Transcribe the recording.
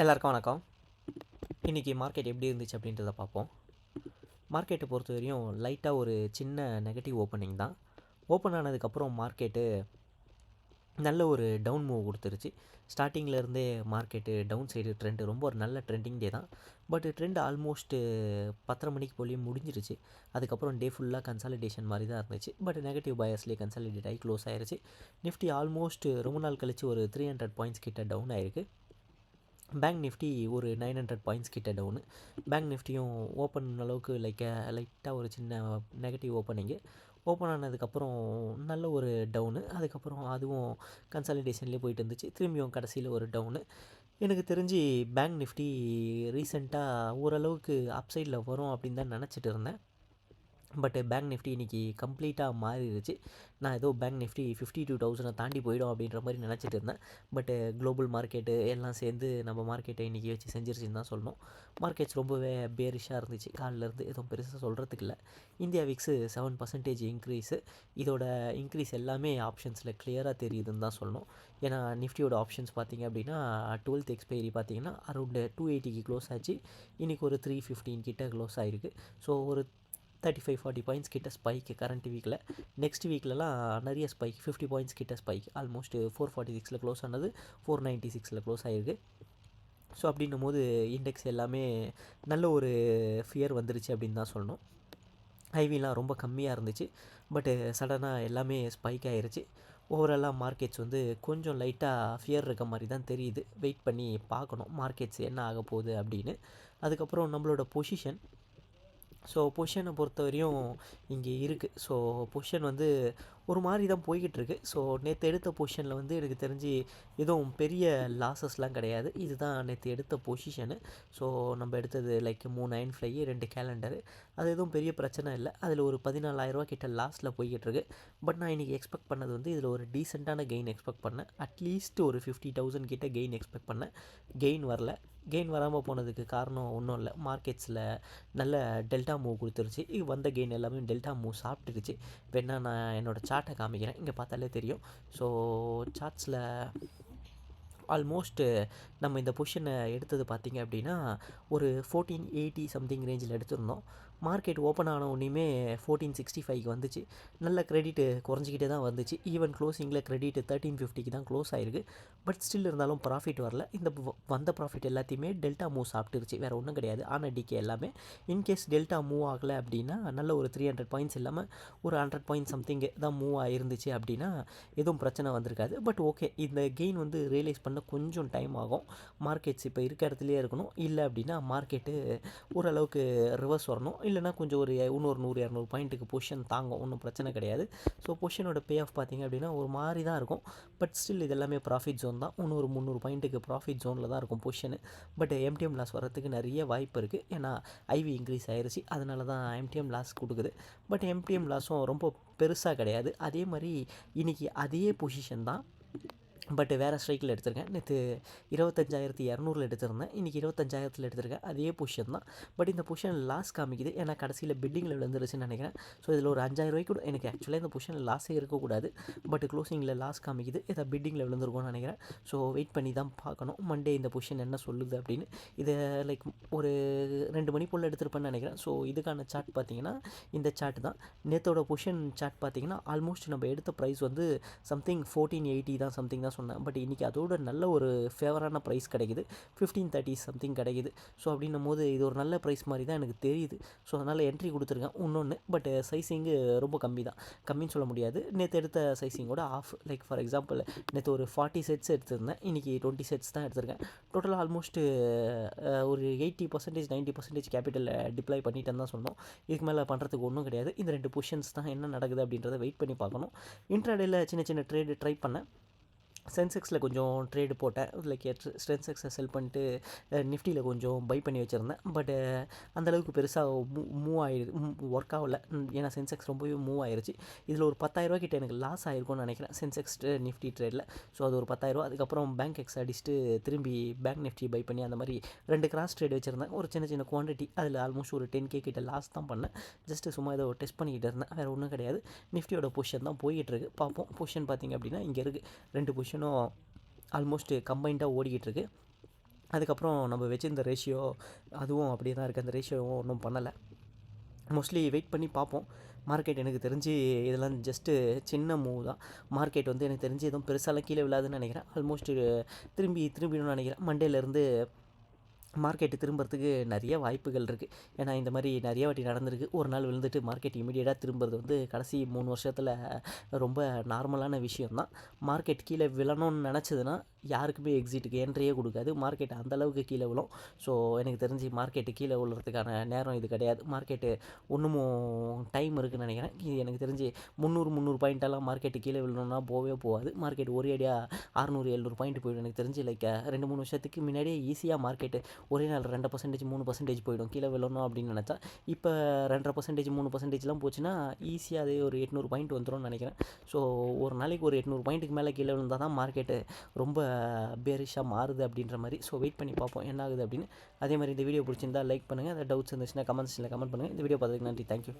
எல்லாருக்கும் வணக்கம். இன்றைக்கி மார்க்கெட் எப்படி இருந்துச்சு அப்படின்றத பார்ப்போம். மார்க்கெட்டை பொறுத்த வரையும் லைட்டாக ஒரு சின்ன நெகட்டிவ் ஓப்பனிங் தான். ஓப்பன் ஆனதுக்கப்புறம் மார்க்கெட்டு நல்ல ஒரு டவுன் மூவ் கொடுத்துருச்சு. ஸ்டார்டிங்கிலேருந்தே மார்க்கெட்டு டவுன் சைடு ட்ரெண்டு ரொம்ப ஒரு நல்ல ட்ரெண்டிங் டே தான். பட் ட்ரெண்ட் ஆல்மோஸ்ட்டு பத்தரை மணிக்கு போலியும் முடிஞ்சிருச்சு. அதுக்கப்புறம் டே ஃபுல்லாக கன்சாலிடேஷன் மாதிரி தான் இருந்துச்சு. பட் நெகட்டிவ் பயர்ஸ்லேயே கன்சாலிடேட் ஆகி க்ளோஸ் ஆயிருச்சு. நிஃப்டி ஆல்மோஸ்ட் ரொம்ப நாள் கழிச்சு ஒரு த்ரீ ஹண்ட்ரட் பாயிண்ட்ஸ் கிட்ட டவுன் ஆயிருக்கு. பேங்க் நிஃப்டி ஒரு நைன் ஹண்ட்ரட் பாயிண்ட்ஸ் கிட்ட டவுனு பேங்க் நிஃப்டியும் ஓப்பன் அளவுக்கு லைக் லைட்டாக ஒரு சின்ன நெகட்டிவ் ஓப்பனிங்கு ஓப்பன் ஆனதுக்கப்புறம் நல்ல ஒரு டவுனு அதுக்கப்புறம் அதுவும் கன்சாலிடேஷன்லேயே போயிட்டு இருந்துச்சு. திரும்பியும் கடைசியில் ஒரு டவுனு எனக்கு தெரிஞ்சு பேங்க் நிஃப்டி ரீசெண்டாக ஓரளவுக்கு அப்சைடில் வரும் அப்படின்னு தான் நினச்சிட்டு இருந்தேன். பட்டு பேங்க் நிஃப்டி இன்றைக்கி கம்ப்ளீட்டாக மாறிடுச்சு. நான் ஏதோ பேங்க் நிஃப்டி ஃபிஃப்டி டூ தௌசண்டை தாண்டி போயிடும் அப்படின்ற மாதிரி நினச்சிட்டு இருந்தேன். பட்டு குளோபல் மார்க்கெட்டு எல்லாம் சேர்ந்து நம்ம மார்க்கெட்டை இன்றைக்கி வச்சு செஞ்சிருச்சுன்னு தான் சொல்லணும். மார்க்கெட்ஸ் ரொம்பவே பேரிஷாக இருந்துச்சு. காலிலேருந்து எதுவும் பெருசாக சொல்கிறதுக்கு இல்லை. India VIX seven percentage increase இதோட இன்க்ரீஸ் எல்லாமே ஆப்ஷன்ஸில் கிளியராக தெரியுதுன்னு தான் சொல்லணும். ஏன்னா நிஃப்டியோட ஆப்ஷன்ஸ் பார்த்திங்க அப்படின்னா டுவெல்த் எக்ஸ்பைரி பார்த்திங்கன்னா அரௌண்டு டூ எயிட்டிக்கு க்ளோஸ் ஆச்சு. இன்றைக்கி ஒரு த்ரீ ஃபிஃப்டீன் கிட்ட க்ளோஸ் ஆகிருக்கு ஸோ ஒரு தேர்ட்டி ஃபைவ் ஃபார்ட்டி பாயிண்ட்ஸ் கிட்ட ஸ்பைக்கு கரண்ட் வீக்கில் நெக்ஸ்ட் வீக்லலாம் நிறைய ஸ்பைக் ஃபிஃப்டி பாயிண்ட்ஸ் கிட்ட ஸ்பைக் ஆல்மோஸ்ட் ஃபோர் ஃபார்ட்டி சிக்ஸில் க்ளோஸ் ஆனது ஃபோர் நைன்ட்டி சிக்ஸில் க்ளோஸ் ஆகிருக்கு ஸோ அப்படின்னும் போது இண்டெக்ஸ் எல்லாமே நல்ல ஒரு ஃபியர் வந்துருச்சு அப்படின்னு தான் சொல்லணும். ஐவிலாம் ரொம்ப கம்மியாக இருந்துச்சு. பட்டு சடனாக எல்லாமே ஸ்பைக் ஆகிருச்சு ஓவராலாக மார்க்கெட்ஸ் வந்து கொஞ்சம் லைட்டாக ஃபியர் இருக்க மாதிரி தான் தெரியுது. வெயிட் பண்ணி பார்க்கணும் மார்க்கெட்ஸ் என்ன ஆக போகுது அப்படின்னு. அதுக்கப்புறம் நம்மளோட பொசிஷன் ஸோ பொசிஷனை பொறுத்த வரையும் இங்கே இருக்குது ஸோ பொசிஷன் வந்து ஒரு மாதிரி தான் போய்கிட்டு இருக்கு ஸோ நேற்று எடுத்த பொசிஷனில் வந்து எனக்கு தெரிஞ்சு எதுவும் பெரிய லாஸஸ்லாம் கிடையாது. இதுதான் நேற்று எடுத்த பொசிஷனு ஸோ நம்ம எடுத்தது லைக் மூணு அயன் ஃப்ளை ரெண்டு கேலண்டரு அது எதுவும் பெரிய பிரச்சனை இல்லை. அதில் ஒரு பதினாலாயிரரூவா கிட்ட லாஸில் போய்கிட்டு இருக்கு பட் நான் இன்றைக்கி எக்ஸ்பெக்ட் பண்ணது வந்து இதில் ஒரு டீசெண்டான கெயின் எக்ஸ்பெக்ட் பண்ணேன். அட்லீஸ்ட் ஒரு ஃபிஃப்டி தௌசண்ட் கிட்ட கெயின் எக்ஸ்பெக்ட் பண்ணேன். கெயின் வரல. கெயின் வராமல் போனதுக்கு காரணம் ஒன்றும் இல்லை. மார்க்கெட்ஸில் நல்ல டெல்டா மூவ் கொடுத்துருச்சு. வந்த கெயின் எல்லாமே டெல்டா மூவ் சாப்பிட்டுருச்சு வேணா நான் என்னோடய சார்ட்டை காமிக்கிறேன். இங்கே பார்த்தாலே தெரியும். ஸோ சார்ட்ஸில் ஆல்மோஸ்ட்டு நம்ம இந்த பொசிஷனை எடுத்தது பார்த்திங்க அப்படின்னா ஒரு ஃபோர்டீன் எயிட்டி சம்திங் ரேஞ்சில் எடுத்திருந்தோம். மார்க்கெட் ஓப்பன் ஆன உடனேயுமே ஃபோர்டீன் சிக்ஸ்டி ஃபைவ்க்கு வந்துச்சு. நல்ல க்ரெடிட்டு குறைஞ்சிக்கிட்டே தான் வந்துச்சு. ஈவன் க்ளோசிங்கில் க்ரெடிட் தேர்ட்டீன் ஃபிஃப்டிக்கு தான் க்ளோஸ் ஆயிருக்கு. பட் ஸ்டில் இருந்தாலும் ப்ராஃபிட் வரல. இந்த வந்த ப்ராஃபிட் எல்லாத்தையுமே டெல்டா மூவ் சாப்பிட்டுருச்சு. வேறு ஒன்றும் கிடையாது. ஆனால் டிகே எல்லாமே இன்கேஸ் டெல்டா மூவ் ஆகலை அப்படின்னா நல்ல ஒரு த்ரீ ஹண்ட்ரட் பாயிண்ட்ஸ் இல்லாமல் ஒரு ஹண்ட்ரட் பாயிண்ட் சம்திங் தான் மூவ் ஆயிருந்துச்சு அப்படின்னா எதுவும் பிரச்சனை வந்திருக்காது. பட் ஓகே இந்த கெயின் வந்து ரியலைஸ் பண்ண கொஞ்சம் டைம் ஆகும். மார்க்கெட்ஸ் இப்போ இருக்க இடத்துலையே இருக்கணும். இல்லை அப்படின்னா மார்க்கெட்டு ஓரளவுக்கு ரிவர்ஸ் வரணும். இல்லைனா கொஞ்சம் ஒரு இன்னொரு நூறு இரநூறு பாயிண்ட்டுக்கு பொஷன் தாங்கும். ஒன்றும் பிரச்சனை கிடையாது. ஸோ பொஷனோட பே ஆஃப் பார்த்திங்க அப்படின்னா ஒரு மாதிரி தான் இருக்கும். பட் ஸ்டில் இது எல்லாமே ப்ராஃபிட் ஜோன் தான். இன்னொரு முந்நூறு பாயிண்ட்டுக்கு ப்ராஃபிட் ஜோனில் தான் இருக்கும் பொஷனு பட் எம்டிஎம் லாஸ் வரதுக்கு நிறைய வாய்ப்பு இருக்குது ஏன்னா ஐவி இன்க்ரீஸ் ஆயிருச்சு. அதனால தான் எம்டிஎம் லாஸ் கொடுக்குது. பட் எம்டிஎம் லாஸும் ரொம்ப பெருசாக கிடையாது. அதே மாதிரி இன்றைக்கி அதே பொசிஷன் தான். பட் வேறு ஸ்ட்ரைக்கில் எடுத்திருக்கேன். நேற்று இருபத்தஞ்சாயிரத்தி இரநூறுல எடுத்திருந்தேன். இன்றைக்கி இருபத்தஞ்சாயிரத்தில் எடுத்திருக்கேன். அதே பொஷன் தான். பட் இந்த பொஷன் லாஸ் காமிக்குது. ஏன்னா கடைசியில் பில்டிங்கில் விழுந்துருச்சுன்னு நினைக்கிறேன். ஸோ இதில் ஒரு அஞ்சாயிரம் ரூபாய்க்கு கூட எனக்கு ஆக்சுவலாக இந்த பொஷனில் லாஸே இருக்கக்கூடாது. பட் க்ளோசிங்கில் லாஸ் காமிக்குது. இதை பில்டிங்கில் விழுந்துருக்கும்னு நினைக்கிறேன். ஸோ வெயிட் பண்ணி தான் பார்க்கணும். மண்டே இந்த பொஷன் என்ன சொல்லுது அப்படின்னு. இதை லைக் ஒரு ரெண்டு மணி போல் எடுத்திருப்பேன்னு நினைக்கிறேன். ஸோ இதுக்கான சார்ட் பார்த்தீங்கன்னா இந்த சார்ட் தான். நேற்றோட பொஷன் சார்ட் பார்த்தீங்கன்னா ஆல்மோஸ்ட் நம்ம எடுத்த ப்ரைஸ் வந்து சம்திங் ஃபோர்டீன் எயிட்டி தான் சம்திங் தான் சொன்னேன். பட் இன்றைக்கி அதோட நல்ல ஒரு ஃபேவரான ப்ரைஸ் கிடைக்குது. ஃபிஃப்டீன் தேர்ட்டி சம்திங் கிடைக்குது. ஸோ அப்படின்னும் போது இது ஒரு நல்ல ப்ரைஸ் மாதிரி தான் எனக்கு தெரியுது. ஸோ அதனால் என்ட்ரி கொடுத்துருக்கேன். இன்னொன்று பட் சைஸிங்கு ரொம்ப கம்மி தான். கம்மின்னு சொல்ல முடியாது. நேற்று எடுத்த சைஸிங்கோட ஆஃப் லைக் ஃபார் எக்ஸாம்பிள் நேற்று ஒரு ஃபார்ட்டி செட்ஸ் எடுத்திருந்தேன். இன்றைக்கி டுவெண்ட்டி செட்ஸ் தான் எடுத்திருக்கேன். டோட்டலாக ஆல்மோஸ்ட்டு ஒரு எயிட்டி பர்சன்டேஜ் நைன்ட்டி பர்சன்டேஜ் கேபிட்டலில் டிப்ளை பண்ணிட்டேன்னு தான் சொன்னோம். இதுக்கு மேலே பண்ணுறதுக்கு ஒன்றும் கிடையாது. இந்த ரெண்டு பொசிஷன்ஸ் தான் என்ன நடக்குது அப்படின்றத வெயிட் பண்ணி பார்க்கணும். இன்ட்ராடேயில் சின்ன சின்ன ட்ரேடு ட்ரை பண்ணேன். சென்செக்ஸில் கொஞ்சம் ட்ரேடு போட்டேன். லைக் சென்செக்ஸை செல் பண்ணிட்டு நிஃப்டியில் கொஞ்சம் பை பண்ணி வச்சுருந்தேன். பட்டு அந்தளவுக்கு பெருசாக மூ மூவ் ஆகிடுது ஒர்க் ஆகல. ஏன்னா சென்செக்ஸ் ரொம்பவே மூவ் ஆயிடுச்சு இதில் ஒரு பத்தாயிரரூவா கிட்ட எனக்கு லாஸ் ஆகிருக்கும்னு நினைக்கிறேன் சென்செக்ஸ் நிஃப்டி ட்ரேடில் ஸோ அது ஒரு பத்தாயிரரூவா அதுக்கப்புறம் பேங்க் எக்ஸ் அடிச்சுட்டு திரும்பி பேங்க் நிஃப்டி பை பண்ணி அந்த மாதிரி ரெண்டு கிராஸ் ட்ரேட் வச்சுருந்தேன். ஒரு சின்ன சின்ன குவான்டிட்டி அதில் ஆல்மோஸ்ட் ஒரு டென் கே கிட்ட லாஸ் தான் பண்ணேன். ஜஸ்ட்டு சும்மா ஏதோ டெஸ்ட் பண்ணிக்கிட்டு இருந்தேன். வேறு ஒன்றும் கிடையாது. நிஃப்டியோட பொசிஷன் தான் போயிட்டுருக்கு பார்ப்போம். பொசிஷன் பார்த்திங்க அப்படின்னா இங்கே இருக்குது ரெண்டு இன்னும் ஆல்மோஸ்ட் கம்பைண்டாக ஓடிக்கிட்டுருக்கு. அதுக்கப்புறம் நம்ம வச்சுருந்த ரேஷியோ அதுவும் அப்படியே தான் இருக்குது அந்த ரேஷியோவும் ஒன்றும் பண்ணலை. மோஸ்ட்லி வெயிட் பண்ணி பார்ப்போம். மார்க்கெட் எனக்கு தெரிஞ்சு இதெல்லாம் ஜஸ்ட்டு சின்ன மூவ் தான். மார்க்கெட் வந்து எனக்கு தெரிஞ்சு எதுவும் பெருசாலாம் கீழே விழாதுன்னு நினைக்கிறேன். ஆல்மோஸ்ட் திரும்பி திரும்பிடணும்னு நினைக்கிறேன். மண்டேலேருந்து மார்க்கெட்டு திரும்புறதுக்கு நிறைய வாய்ப்புகள் இருக்குது ஏன்னா இந்த மாதிரி நிறைய வாட்டி நடந்திருக்கு. ஒரு நாள் விழுந்துட்டு மார்க்கெட் இமீடியட்டாக திரும்புறது வந்து கடைசி மூணு வருஷத்தில் ரொம்ப நார்மலான விஷயம்தான். மார்க்கெட் கீழே விழணும்னு நினச்சதுன்னா யாருக்குமே எக்ஸிட்டுக்கு என்ட்ரியே கொடுக்காது. மார்க்கெட் அந்தளவுக்கு கீழே விழும். ஸோ எனக்கு தெரிஞ்சு மார்க்கெட்டு கீழே விழுறதுக்கான நேரம் இது கிடையாது. மார்க்கெட்டு ஒன்றுமும் டைம் இருக்குன்னு நினைக்கிறேன். இது எனக்கு தெரிஞ்சு முந்நூறு முந்நூறு பாயிண்ட்டெல்லாம் மார்க்கெட்டு கீழே விழணும்னா போகவே போகாது. மார்க்கெட் ஒரே அடியாக அறநூறு எழுநூறு பாயிண்ட் போயிடும். எனக்கு தெரிஞ்சு லைக் ரெண்டு மூணு வருஷத்துக்கு முன்னாடியே ஈஸியாக மார்க்கெட்டு ஒரே நாள் ரெண்டு பர்சன்டேஜ் மூணு பர்சன்டேஜ் போயிடும். கீழே விழணும் அப்படின்னு நினச்சா. இப்போ ரெண்டரை பர்சன்டேஜ் மூணு பர்சன்டேஜ்லாம் போச்சுன்னா ஈஸியாக அதே ஒரு எட்நூறு பாயிண்ட் வந்துரும்னு நினைக்கிறேன். ஸோ ஒரு நாளைக்கு ஒரு எட்நூறு பாயிண்ட்டுக்கு மேலே கீழே விழுந்தால் தான் மார்க்கெட்டு ரொம்ப பேரிஷாக மாறுது அப்படின்ற மாதிரி. ஸோ வெயிட் பண்ணி பார்ப்போம் என்ன ஆகுது அப்படின்னு. அதே மாதிரி இந்த வீடியோ பிடிச்சிருந்தா லைக் பண்ணுங்கள் அதை டவுட்ஸ் இருந்துச்சுன்னா கமெண்ட்ஸில் கமெண்ட் பண்ணுங்கள் இந்த வீடியோ பார்த்ததுக்கு நன்றி. தேங்க்யூ